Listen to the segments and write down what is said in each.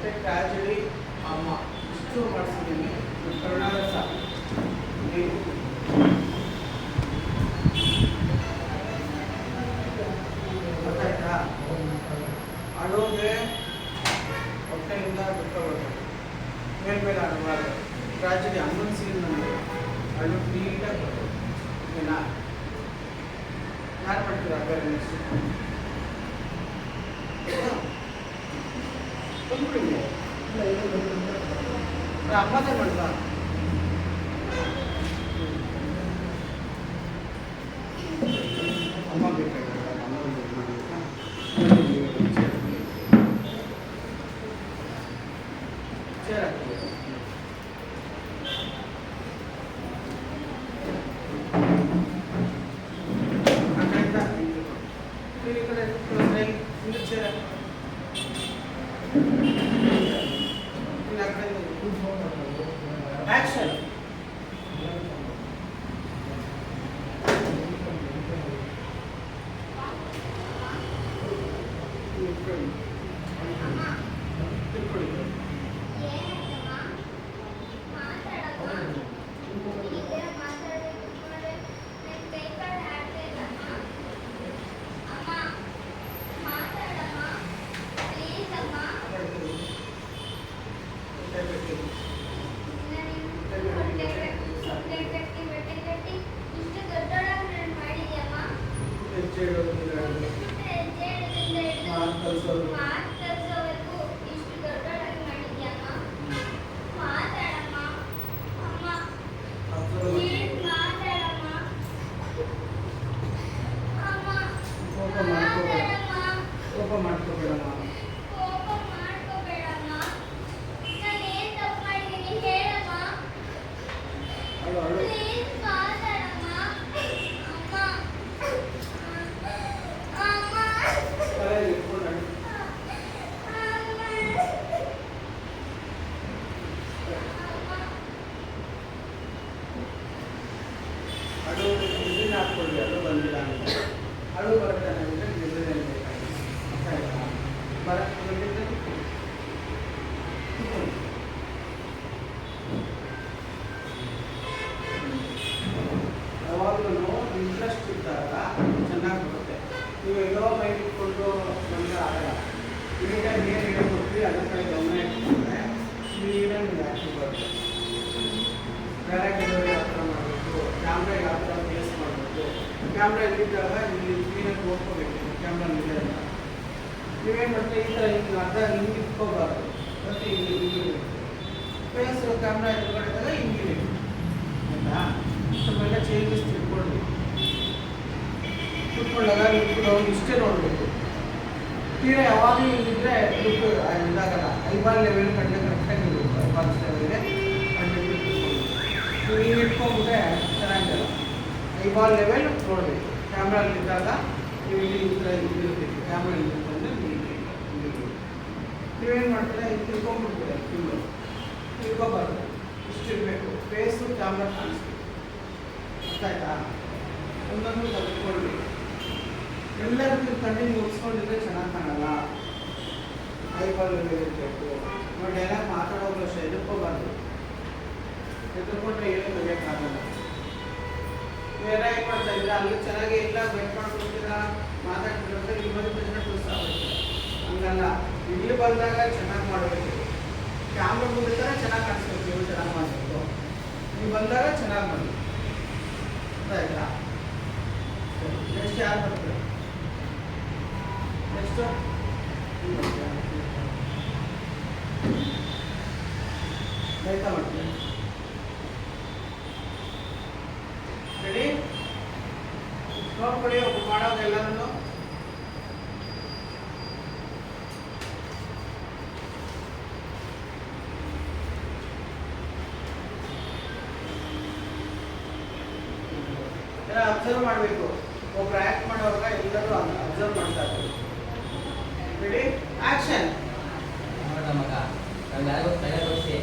ಮತ್ತು ಟ್ರಾಜಡಿ ಅಮ್ಮ ಇಷ್ಟು ಮಾಡಿಸಿದ್ದೀನಿ. ಕರುಣಾರಸ ನೀವು. ಗೊತ್ತಾಯ್ತಾ? ಹೊಟ್ಟೆಯಿಂದ ಸೀನ್ ಓಕೆನಾ? ಯಾರು ಮಾಡ್ತೀರಾ? ಬೇರೆ ಬಂದ್ಬಿಡಿ ಅಮ್ಮನೇ ಮಾಡ್ತಾ ಅಮ್ಮ ಇಷ್ಟು ದೊಡ್ಡೊಳಗೆ ನಾನು ಮಾಡಿದ್ಯಮ್ಮ Mas, ಇಂಟ್ರೆಸ್ಟ್ ಇದ್ದಾಗ ಚೆನ್ನಾಗಿ ಬರುತ್ತೆ ನೀವು ಎಲ್ಲೋ ಮೈಂಡ್ ಇಟ್ಕೊಂಡು ಬಂದರೆ ಆಗಲ್ಲ ನೀಟಾಗಿ ಏನು ಹೇಳ್ಕೊಟ್ರಿ ಅದ್ರ ಕಡೆ ಗಮನ ಇಟ್ಕೊಂಡ್ರೆ ನಿಮ್ಗೆ ಆ್ಯಕ್ಟಿವ್ ಬರುತ್ತೆ ಬೇರೆ ಡೆಲಿವರಿ ಯಾವ ಥರ ಮಾಡಬೇಕು ಕ್ಯಾಮ್ರಾ ಯಾವ ಕ್ಯಾಮ್ರಾ ಇಲ್ಲಿದ್ದಾಗ ಇಲ್ಲಿ ಕ್ಲೀನಾಗಿ ನೋಡ್ಕೋಬೇಕು ಕ್ಯಾಮ್ರಾ ಇದೆ ಅಂತ. ನೀವೇನು ಮಾಡ್ತೀರಿ ಈ ಥರ ಹಿಂಗೆ ಅರ್ಧ ಹಿಂಗೆ ಇಟ್ಕೋಬಾರ್ದು. ಮತ್ತು ಇಲ್ಲಿ ಹಿಂಗೆ ಫೇಸ್, ಕ್ಯಾಮ್ರಾ ಎದುರುಗಡೆದಾಗ ಇದ್ದಾಗ ಹಿಂಗೆ ಇರ್ಬೇಕು. ಆಯ್ತಾ? ಸ್ವಲ್ಪ ಚೇಂಜಸ್ ತಿಳ್ಕೊಳ್ಳಿ ಕುತ್ಕೊಂಡಾಗ ನೀವು ಇಷ್ಟೇ ನೋಡಬೇಕು. ತೀರಾ ಯಾವಾಗಲೂ ಹಿಂಗಿದ್ರೆ ಲುಕ್ ಇದಾಗಲ್ಲ. ಐಬಾಲ್ ಲೆವೆಲ್ ಕಂಡೆ ಕರೆಕ್ಟಾಗಿ ಇರಬೇಕು ಐಬಾಲ್ ಲೆವೆಲ್ಗೆ ಕಂಡು ನೀವು ಹಿಂಗೆ ಇಟ್ಕೊಂಡ್ಬಿಟ್ರೆ ಚೆನ್ನಾಗಿರಲ್ಲ. ಐಬಾಲ್ ಲೆವೆಲ್ ನೋಡಬೇಕು ಕ್ಯಾಮ್ರಲ್ಲಿದ್ದಾಗ ನೀವು ಇಲ್ಲಿ ಇರಬೇಕು ಕ್ಯಾಮ್ರಾ ಇಟ್ಕೊಂಡ್ರೆ ನೀವೇನು ಮಾಡ್ತೀರಾ? ಇದು ತಿಳ್ಕೊಂಡ್ಬಿಡ್ತೀರ? ಫುಲ್ಲು ತಿಳ್ಕೊಬಾರ್ದು ಇಷ್ಟಿರಬೇಕು. ಫೇಸು ಕ್ಯಾಮ್ರಾ ಕಾಣಿಸ್ಬೇಕು. ಗೊತ್ತಾಯ್ತಾ ಒಂದೊಂದು ಕಲ್ತ್ಕೊಳ್ಳಿ ಎಲ್ಲರಿಗೂ ಕಣ್ಣಿಗೆ ಮುಗಿಸ್ಕೊಂಡಿದ್ರೆ ಚೆನ್ನಾಗಿ ಕಾಣಲ್ಲ. ಐಬಾಲ್ ಇರಬೇಕು. ನೋಡಿ, ಎಲ್ಲ ಮಾತಾಡೋದು ಅಷ್ಟೇ ಎದುರ್ಕೋಬಾರ್ದು. ಎದುರ್ಕೊಂಡ್ರೆ ಏನು ತೆಗಿಯೋಕ್ಕಾಗಲ್ಲ ಏನು ಮಾಡ್ತಾ ಇದ್ದೀರಾ ಅಲ್ಲಿ ಚೆನ್ನಾಗಿ ಇಲ್ಲ ಬೆಟ್ ಮಾಡ್ಕೊಳ್ತೀರಾ ಮಾತಾಡ್ತಿದ್ರೆ ಇಲ್ಲಿ ಬಂದ ತಕ್ಷಣ ಟೂಸ್ ಆಗುತ್ತೆ ಹಂಗಲ್ಲ. ಇಲ್ಲಿ ಬಂದಾಗ ಚೆನ್ನಾಗಿ ಮಾಡಬೇಕು. ಕ್ಯಾಮ್ರಾ ಮುಂದಿದ್ದರೆ ಚೆನ್ನಾಗಿ ಕಾಣಿಸ್ಬೇಕು, ನೀವು ಚೆನ್ನಾಗಿ ಮಾಡಬೇಕು. ನೀವು ಬಂದಾಗ ಚೆನ್ನಾಗಿ ಮಾಡಿ ಆಯ್ತಾ? ನೆಕ್ಸ್ಟ್ ಯಾರು ಬರ್ತಾರೆ? ನೆಕ್ಸ್ಟು ಆಯ್ತಾ ಮಾಡ್ತೀನಿ ನೋಡ್ಕೊಳ್ಳಿ ಒಬ್ಬ ಮಾಡೋದು ಎಲ್ಲರನ್ನು ಅಬ್ಸರ್ವ್ ಮಾಡಬೇಕು ಒಬ್ರು ಆ್ಯಕ್ಟ್ ಮಾಡೋವಾಗ ಎಲ್ಲರೂ ಅಬ್ಸರ್ವ್ ಮಾಡ್ತಾ ಇರ್ತಾರೆ ರೆಡಿ ಆಕ್ಷನ್ ನೋಡ ಮಗ ನಾವು ಯಾರಿಗೂ ತಲೆ ತೋರಿಸಿ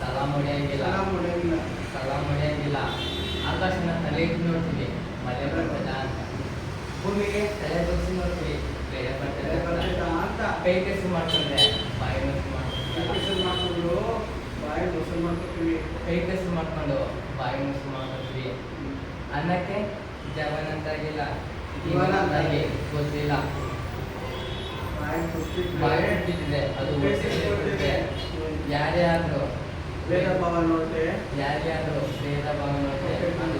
ಸಲಾಮ್ ಹೊಡೆಯಂಗಿಲ್ಲ ಸಲಾಮ್ ಹೊಡೆಯಂಗಿಲ್ಲ ಸಲಾಮ್ ಹೊಡೆಯಂಗಿಲ್ಲ ಆಕಾಶನ ತಲೆ ಇಟ್ಟು ನೋಡ್ತೀವಿ ಮಳೆ ಬರ್ತದ ಅಂತ ಭೂಮಿಗೆ ತಲೆ ಬಗ್ಸಿ ನೋಡ್ತೀವಿ ಅಂತ. ಕೈ ಕೆಸರು ಮಾಡ್ಕೊಂಡ್ರೆ ಬಾಯಿ ಮನಸ್ಸು ಮಾಡ್ಕೊಂಡ್ರೆ. ಮಾಡ್ಕೊತೀವಿ ಕೈ ಮಾಡ್ಕೊಂಡು ಬಾಯಿ ಮುಸು ಮಾಡ್ಕೊತೀವಿ ಅನ್ನಕ್ಕೆ ಜವನಂತಾಗಿಲ್ಲ ಇವನಂತಾಗಿ ಗೊತ್ತಿಲ್ಲ. ಬಾಯಿ ಬಾಯಿ ಬಿಟ್ಟಿದೆ ಅದು ಯಾರೇ. ಯಾರ್ಯಾರು ಭೇದ ಭಾವ ನೋಡಿದೆ. ಯಾರ್ಯಾರು ಭೇದ ಭಾವ ನೋಡ್ತೇವೆ ಅದು